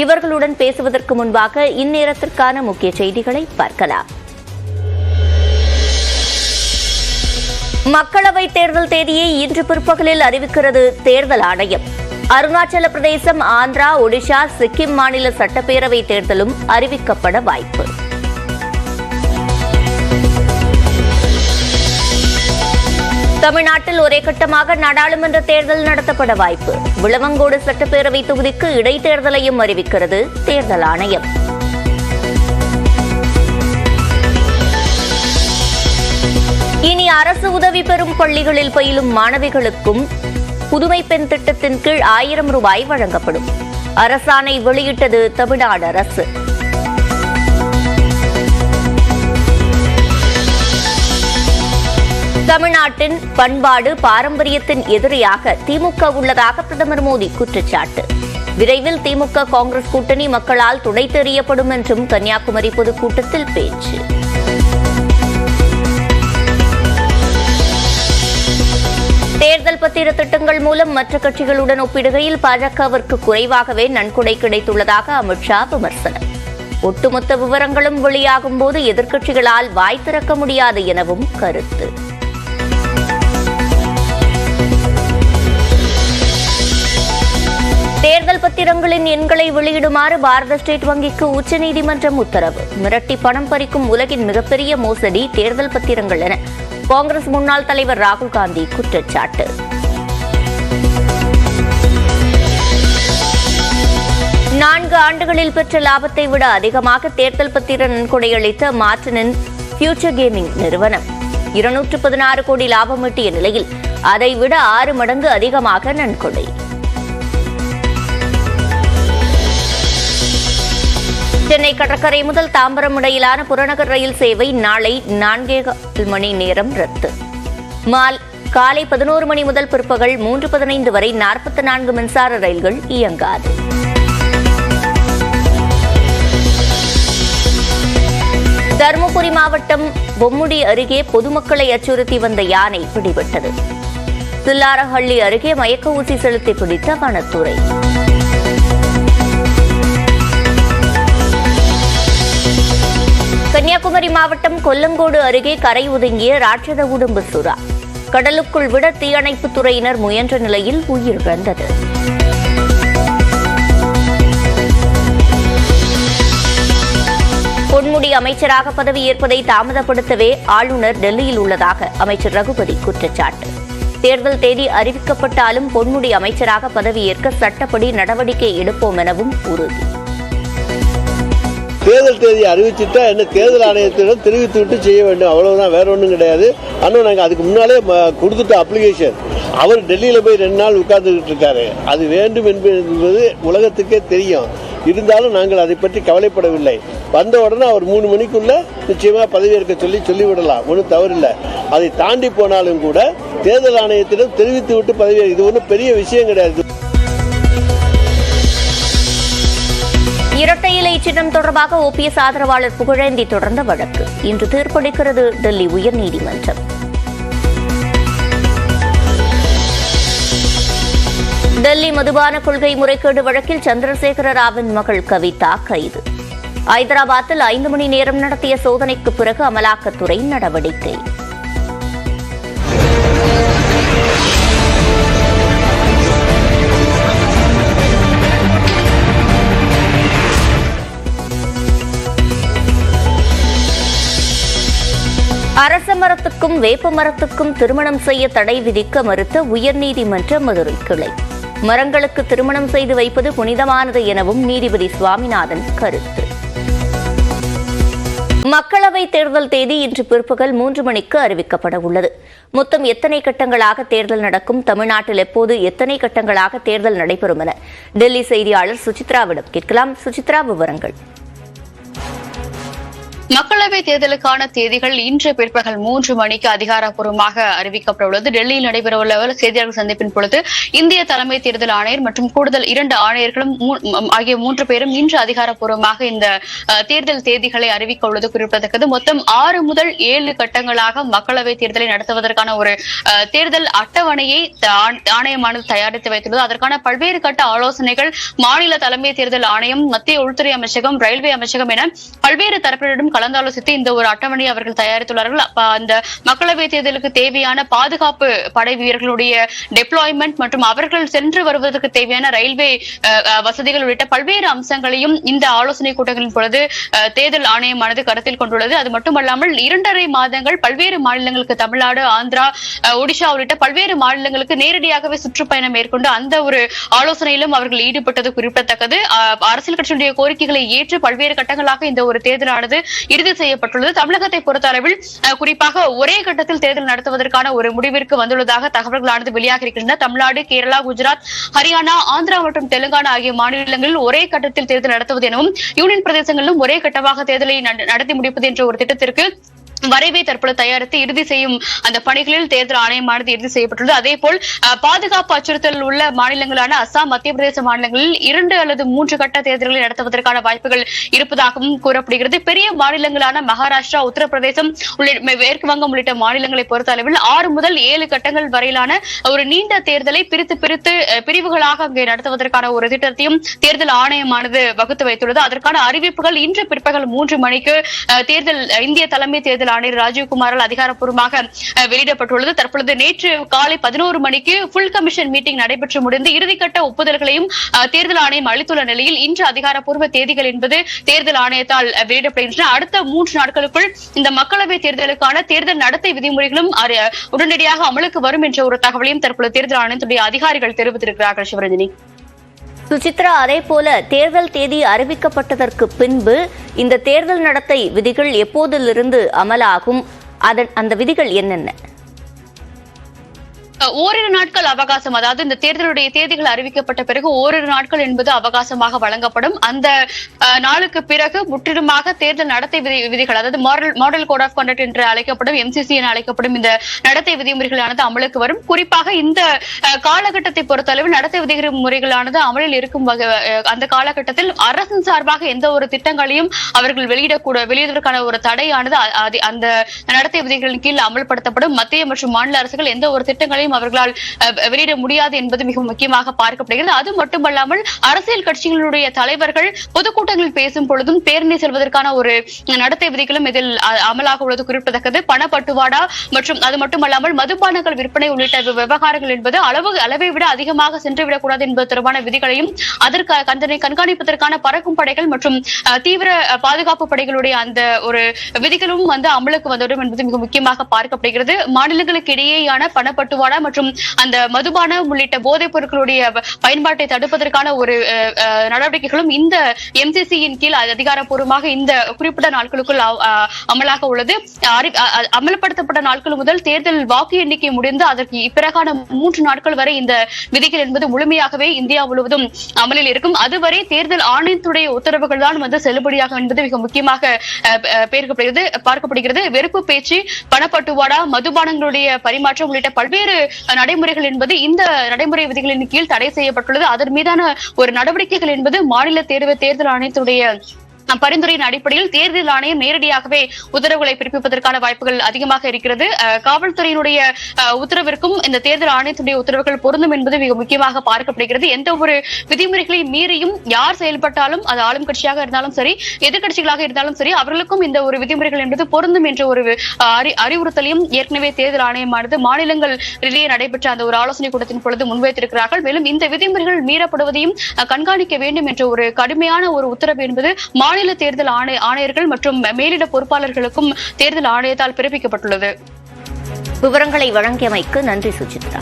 இவர்களுடன் பேசுவதற்கு முன்பாக இந்நேரத்திற்கான முக்கிய செய்திகளை பார்க்கலாம். மக்களவை தேர்தல் தேதியை இன்று பிற்பகலில் அறிவிக்கிறது தேர்தல் ஆணையம். அருணாச்சல பிரதேசம் ஆந்திரா ஒடிஷா சிக்கிம் மாநில சட்டப்பேரவை தேர்தலும் அறிவிக்கப்பட வாய்ப்பு. தமிழ்நாட்டில் ஒரே கட்டமாக நாடாளுமன்ற தேர்தல் நடத்தப்பட வாய்ப்பு. விளவங்கோடு சட்டப்பேரவை தொகுதிக்கு இடைத்தேர்தலையும் அறிவிக்கிறது தேர்தல் ஆணையம். இனி அரசு உதவி பெறும் பள்ளிகளில் பயிலும் மாணவிகளுக்கும் புதுமை பெண் திட்டத்தின் கீழ் ஆயிரம் ரூபாய் வழங்கப்படும். அரசாணை வெளியிட்டது தமிழ்நாடு அரசு. தமிழ்நாட்டின் பண்பாடு பாரம்பரியத்தின் எதிரியாக திமுக உள்ளதாக பிரதமர் மோடி குற்றச்சாட்டு. விரைவில் திமுக காங்கிரஸ் கூட்டணி மக்களால் துணை தெரியப்படும் என்றும் கன்னியாகுமரி பொதுக்கூட்டத்தில் பேச்சு. தேர்தல் பத்திர திட்டங்கள் மூலம் மற்ற கட்சிகளுடன் ஒப்பிடுகையில் பாஜகவிற்கு குறைவாகவே நன்கொடை கிடைத்துள்ளதாக அமித்ஷா விமர்சனம். ஒட்டுமொத்த விவரங்களும் வெளியாகும் போது எதிர்க்கட்சிகளால் வாய் திறக்க முடியாது எனவும் கருத்து. தேர்தல் பத்திரங்களின் எண்களை வெளியிடுமாறு பாரத ஸ்டேட் வங்கிக்கு உச்சநீதிமன்றம் உத்தரவு. மிரட்டி பணம் பறிக்கும் உலகின் மிகப்பெரிய மோசடி தேர்தல் பத்திரங்கள் என காங்கிரஸ் முன்னாள் தலைவர் ராகுல் காந்தி குற்றச்சாட்டு. நான்கு ஆண்டுகளில் பெற்ற லாபத்தை விட அதிகமாக தேர்தல் பத்திர நன்கொடை அளித்த மார்டினின் ஃபியூச்சர் கேமிங் நிறுவனம். இருநூற்று பதினாறு கோடி லாபம் ஈட்டிய நிலையில் அதைவிட ஆறு மடங்கு அதிகமாக நன்கொடை. சென்னை கடற்கரை முதல் தாம்பரம் இடையிலான புறநகர் ரயில் சேவை நாளை நான்கே மணி நேரம் ரத்து. மால் காலை பதினோரு மணி முதல் பிற்பகல் மூன்று பதினைந்து வரை நாற்பத்தி நான்கு மின்சார ரயில்கள் இயங்காது. தருமபுரி மாவட்டம் பொம்முடி அருகே பொதுமக்களை அச்சுறுத்தி வந்த யானை பிடிபட்டது. சில்லாரஹள்ளி அருகே மயக்க ஊசி செலுத்தி பிடித்த வனத்துறை. கன்னியாகுமரி மாவட்டம் கொல்லங்கோடு அருகே கரை ஒதுங்கிய ராட்சத உடம்பு சுறா கடலுக்குள் விட தீயணைப்புத் துறையினர் முயன்ற நிலையில் உயிரிழந்தது. பொன்முடி அமைச்சராக பதவியேற்பதை தாமதப்படுத்தவே ஆளுநர் டெல்லியில் உள்ளதாக அமைச்சர் ரகுபதி குற்றச்சாட்டு. தேர்தல் தேதி அறிவிக்கப்பட்டாலும் பொன்முடி அமைச்சராக பதவியேற்க சட்டப்படி நடவடிக்கை எடுப்போம் எனவும் உறுதி. தேர்தல் தேதி அறிவிச்சுட்டா என்ன தேர்தல் ஆணையத்திடம் தெரிவித்து விட்டு செய்ய வேண்டும். அவ்வளவுதான். வேற ஒன்றும் கிடையாது. ஆனால் நாங்கள் அதுக்கு முன்னாலே கொடுத்துட்ட அப்ளிகேஷன் அவர் டெல்லியில் போய் ரெண்டு நாள் உட்கார்ந்துக்கிட்டு இருக்காரு. அது வேண்டும் என்பது உலகத்துக்கே தெரியும். இருந்தாலும் நாங்கள் அதை பற்றி கவலைப்படவில்லை. வந்த உடனே அவர் மூணு மணிக்குள்ள நிச்சயமாக பதவியேற்க சொல்லி சொல்லிவிடலாம். ஒன்றும் தவறில்லை. அதை தாண்டி போனாலும் கூட தேர்தல் ஆணையத்திடம் தெரிவித்து விட்டு பதவி இது ஒன்றும் பெரிய விஷயம் கிடையாது. இரட்டை இலை சின்னம் தொடர்பாக ஓபிஎஸ் ஆதரவாளர் புகழேந்தி தொடர்ந்த வழக்கு. இன்று தீர்ப்பளிக்கிறது டெல்லி உயர்நீதிமன்றம். டெல்லி மதுபான கொள்கை முறைகேடு வழக்கில் சந்திரசேகர ராவின் மகள் கவிதா கைது. ஐதராபாத்தில் ஐந்து மணி நேரம் நடத்திய சோதனைக்கு பிறகு அமலாக்கத்துறை நடவடிக்கை. அரச மரத்துக்கும் வேப்ப மரத்துக்கும் திருமணம் செய்ய தடை விதிக்க மறுத்த உயர்நீதிமன்ற மதுரை கிளை. மரங்களுக்கு திருமணம் செய்து வைப்பது புனிதமானது எனவும் நீதிபதி சுவாமிநாதன் கருத்து. மக்களவைத் தேர்தல் தேதி இன்று பிற்பகல் மூன்று மணிக்கு அறிவிக்கப்பட உள்ளது. மொத்தம் எத்தனை கட்டங்களாக தேர்தல் நடக்கும்? தமிழ்நாட்டில் எப்போது எத்தனை கட்டங்களாக தேர்தல் நடைபெறும் என? டெல்லி செய்தியாளர் சுசித்ராவிடம் கேட்கலாம். சுசித்ரா விவரங்கள். மக்களவை தேர்தலுக்கான தேதிகள் இன்று பிற்பகல் மூன்று மணிக்கு அதிகாரப்பூர்வமாக அறிவிக்கப்பட்டுள்ளது. டெல்லியில் நடைபெறவுள்ள செய்தியாளர் சந்திப்பின் பொழுது இந்திய தலைமை தேர்தல் ஆணையர் மற்றும் கூடுதல் இரண்டு ஆணையர்களும் ஆகிய மூன்று பேரும் இன்று அதிகாரப்பூர்வமாக இந்த தேர்தல் தேதிகளை அறிவிக்க உள்ளது குறிப்பிடத்தக்கது. மொத்தம் ஆறு முதல் ஏழு கட்டங்களாக மக்களவை தேர்தலை நடத்துவதற்கான ஒரு அஹ், தேர்தல் அட்டவணையை ஆணையமானது தயாரித்து வைத்துள்ளது. அதற்கான பல்வேறு கட்ட ஆலோசனைகள் மாநில தலைமை தேர்தல் ஆணையம் மத்திய உள்துறை அமைச்சகம் ரயில்வே அமைச்சகம் என பல்வேறு தரப்பினரிடம் கலந்தாலோசித்து இந்த ஒரு அட்டவணையை அவர்கள் தயாரித்துள்ளார்கள். அப்ப அந்த மக்களவை தேர்தலுக்கு தேவையான பாதுகாப்பு படை வீரர்களுடைய டெப்ளாய்மெண்ட் மற்றும் அவர்கள் சென்று வருவதற்கு தேவையான ரயில்வே வசதிகள் உள்ளிட்ட பல்வேறு அம்சங்களையும் இந்த ஆலோசனை கூட்டங்களின் பொழுது தேர்தல் ஆணையமானது கருத்தில் கொண்டுள்ளது. அது மட்டுமல்லாமல் இரண்டரை மாதங்கள் பல்வேறு மாநிலங்களுக்கு தமிழ்நாடு ஆந்திரா ஒடிஷா உள்ளிட்ட பல்வேறு மாநிலங்களுக்கு நேரடியாகவே சுற்றுப்பயணம் மேற்கொண்டு அந்த ஒரு ஆலோசனையிலும் அவர்கள் ஈடுபட்டது குறிப்பிடத்தக்கது. அஹ், அரசியல் கட்சியினுடைய கோரிக்கைகளை ஏற்று பல்வேறு கட்டங்களாக இந்த ஒரு தேர்தலானது இறுதி செய்யப்பட்டுள்ளது. தமிழகத்தை பொறுத்தளவில் அளவில் குறிப்பாக ஒரே கட்டத்தில் தேர்தல் நடத்துவதற்கான ஒரு முடிவிற்கு வந்துள்ளதாக தகவல்களானது வெளியாக இருக்கின்றன தமிழ்நாடு கேரளா குஜராத் ஹரியானா ஆந்திரா மற்றும் தெலுங்கானா ஆகிய மாநிலங்களில் ஒரே கட்டத்தில் தேர்தல் நடத்துவது எனவும் யூனியன் பிரதேசங்களிலும் ஒரே கட்டமாக தேர்தலை நடத்தி முடிப்பது என்ற ஒரு திட்டத்திற்கு வரைவை தற்போது தயாரித்து இறுதி செய்யும் அந்த பணிகளில் தேர்தல் ஆணையமானது இறுதி செய்யப்பட்டுள்ளது. அதே போல் பாதுகாப்பு அச்சுறுத்தல் உள்ள மாநிலங்களான அசாம் மத்திய பிரதேச மாநிலங்களில் இரண்டு அல்லது மூன்று கட்ட தேர்தல்களை நடத்துவதற்கான வாய்ப்புகள் இருப்பதாகவும் கூறப்படுகிறது. பெரிய மாநிலங்களான மகாராஷ்டிரா உத்தரப்பிரதேசம் உள்ளிட்ட மேற்கு வங்கம் உள்ளிட்ட மாநிலங்களை பொறுத்த அளவில் ஆறு முதல் ஏழு கட்டங்கள் வரையிலான ஒரு நீண்ட தேர்தலை பிரித்து பிரித்து பிரிவுகளாக அங்கே நடத்துவதற்கான ஒரு திட்டத்தையும் தேர்தல் ஆணையமானது வகுத்து வைத்துள்ளது. அதற்கான அறிவிப்புகள் இன்று பிற்பகல் மூன்று மணிக்கு தேர்தல் இந்திய தலைமை தேர்தல் ஆணையர் ராஜீவ்குமாரால் அதிகாரப்பூர்வமாக வெளியிடப்பட்டுள்ளது. தற்பொழுது நேற்று காலை பதினோரு மணிக்கு புல் கமிஷன் மீட்டிங் நடைபெற்று முடிந்து இறுதிக்கட்ட ஒப்புதல்களையும் தேர்தல் ஆணையம் அளித்துள்ள நிலையில் இன்று அதிகாரப்பூர்வ தேதிகள் என்பது தேர்தல் ஆணையத்தால் வெளியிடப்படுகின்றன. அடுத்த மூன்று நாட்களுக்குள் இந்த மக்களவை தேர்தலுக்கான தேர்தல் நடத்தை விதிமுறைகளும் உடனடியாக அமலுக்கு வரும் என்ற ஒரு தகவலையும் தற்பொழுது தேர்தல் ஆணையத்துடைய அதிகாரிகள் தெரிவித்திருக்கிறார்கள் சிவரஞ்சனி. சுசித்ரா அதேபோல தேர்தல் தேதி அறிவிக்கப்பட்டதற்கு பின்பு இந்த தேர்தல் நடத்தை விதிகள் எப்போதிலிருந்து அமலாகும்? அதன் அந்த விதிகள் என்னென்ன? ஓரிரு நாட்கள் அவகாசம். அதாவது இந்த தேர்தலுடைய தேதிகள் அறிவிக்கப்பட்ட பிறகு ஓரிரு நாட்கள் என்பது அவகாசமாக வழங்கப்படும். அந்த நாளுக்கு பிறகு முற்றிலுமாக தேர்தல் நடத்தை விதி விதிகள் அதாவது model model code of conduct என்று அழைக்கப்படும் எம்சிசி என அழைக்கப்படும் இந்த நடத்தை விதிமுறைகளானது அமலுக்கு வரும். குறிப்பாக இந்த காலகட்டத்தை பொறுத்தளவு நடத்தை விதிமுறைகளானது அமலில் இருக்கும் வகை- அந்த காலகட்டத்தில் அரசின் சார்பாக எந்த ஒரு திட்டங்களையும் அவர்கள் வெளியிடக்கூட வெளியிடுவதற்கான ஒரு தடையானது அ- அது- அந்த நடத்தை விதிகளின் கீழ் அமல்படுத்தப்படும். மத்திய மற்றும் மாநில அரசுகள் எந்த ஒரு திட்டங்களையும் அவர்களால் வெளியிட முடியாது என்பது மிக முக்கியமாக பார்க்கப்படுகிறது. அது மட்டுமல்லாமல் அரசியல் கட்சிகளுடைய தலைவர்கள் பொதுக்கூட்டங்களில் பேசும் பொழுதும் பேரணி செல்வதற்கான ஒரு நடத்தை விதிகளும் இதில் அமலாக உள்ளது குறிப்பிடத்தக்கது. பணப்பட்டுவாடா மற்றும் அது மட்டுமல்லாமல் மதுபானங்கள் விற்பனை உள்ளிட்ட விவகாரங்கள் என்பது அளவு அளவை விட அதிகமாக சென்றுவிடக்கூடாது என்பது தொடர்பான விதிகளையும் அதற்கு அதனை கண்காணிப்பதற்கான பறக்கும் படைகள் மற்றும் தீவிர பாதுகாப்பு படைகளுடைய அந்த ஒரு விதிகளும் வந்து அமலுக்கு வந்துவிடும் என்பது மிக முக்கியமாக பார்க்கப்படுகிறது. மாநிலங்களுக்கு இடையேயான பணப்பட்டுவாடா மற்றும் அந்த மதுபானம் உள்ளிட்ட போதைப் பொருட்களுடைய பயன்பாட்டை தடுப்பதற்கான ஒரு நடவடிக்கைகளும் இந்த எம்சிசியின் கீழ் அதிகாரப்பூர்வமாக இந்த குறிப்பிட்ட நாட்களுக்குள் அமலாக உள்ளது. அமல்படுத்தப்பட்ட நாட்கள் முதல் தேர்தல் வாக்கு எண்ணிக்கை முடிந்து அதற்கு பிறகான மூன்று நாட்கள் வரை இந்த விதிகள் என்பது முழுமையாகவே இந்தியா முழுவதும் அமலில் இருக்கும். அதுவரை தேர்தல் ஆணையத்துடைய உத்தரவுகள் தான் வந்து செல்லுபடியாகும் என்பது மிக முக்கியமாக அஹ், பார்க்கப்படுகிறது. வெறுப்பு பேச்சு பணப்பட்டுவாடா மதுபானங்களுடைய பரிமாற்றம் உள்ளிட்ட பல்வேறு நடைமுறைகள் என்பது இந்த நடைமுறை விதிகளின் கீழ் தடை செய்யப்பட்டுள்ளது. அதன் மீதான ஒரு நடவடிக்கைகள் என்பது மாநில தேர்வு தேர்தல் ஆணையத்துடைய அஹ், பரிந்துரையின் அடிப்படையில் தேர்தல் ஆணையம் நேரடியாகவே உத்தரவுகளை பிறப்பிப்பதற்கான வாய்ப்புகள் அதிகமாக இருக்கிறது. காவல்துறையினுடைய உத்தரவிற்கும் இந்த தேர்தல் ஆணையத்துடைய உத்தரவுகள் பொருந்தும் என்பது மிக முக்கியமாக பார்க்கப்படுகிறது. எந்த ஒரு விதிமுறைகளை மீறியும் யார் செயல்பட்டாலும் அது ஆளும் கட்சியாக இருந்தாலும் சரி எதிர்கட்சிகளாக இருந்தாலும் சரி அவர்களுக்கும் இந்த ஒரு விதிமுறைகள் என்பது பொருந்தும் என்ற ஒரு அறிவுறுத்தலையும் ஏற்கனவே தேர்தல் ஆணையமானது மாநிலங்கள் ரிலே நடைபெற்ற அந்த ஒரு ஆலோசனை கூட்டத்தின் பொழுது முன்வைத்திருக்கிறார்கள். மேலும் இந்த விதிமுறைகள் மீறப்படுவதையும் கண்காணிக்க வேண்டும் என்ற ஒரு கடுமையான ஒரு உத்தரவு என்பது மாநில தேர்தல் ஆணை ஆணையர்கள் மற்றும் மேலிட பொறுப்பாளர்களுக்கும் தேர்தல் ஆணையத்தால் பிறப்பிக்கப்பட்டுள்ளது. விவரங்களை வழங்கியமைக்கு நன்றி சுஜித்ரா.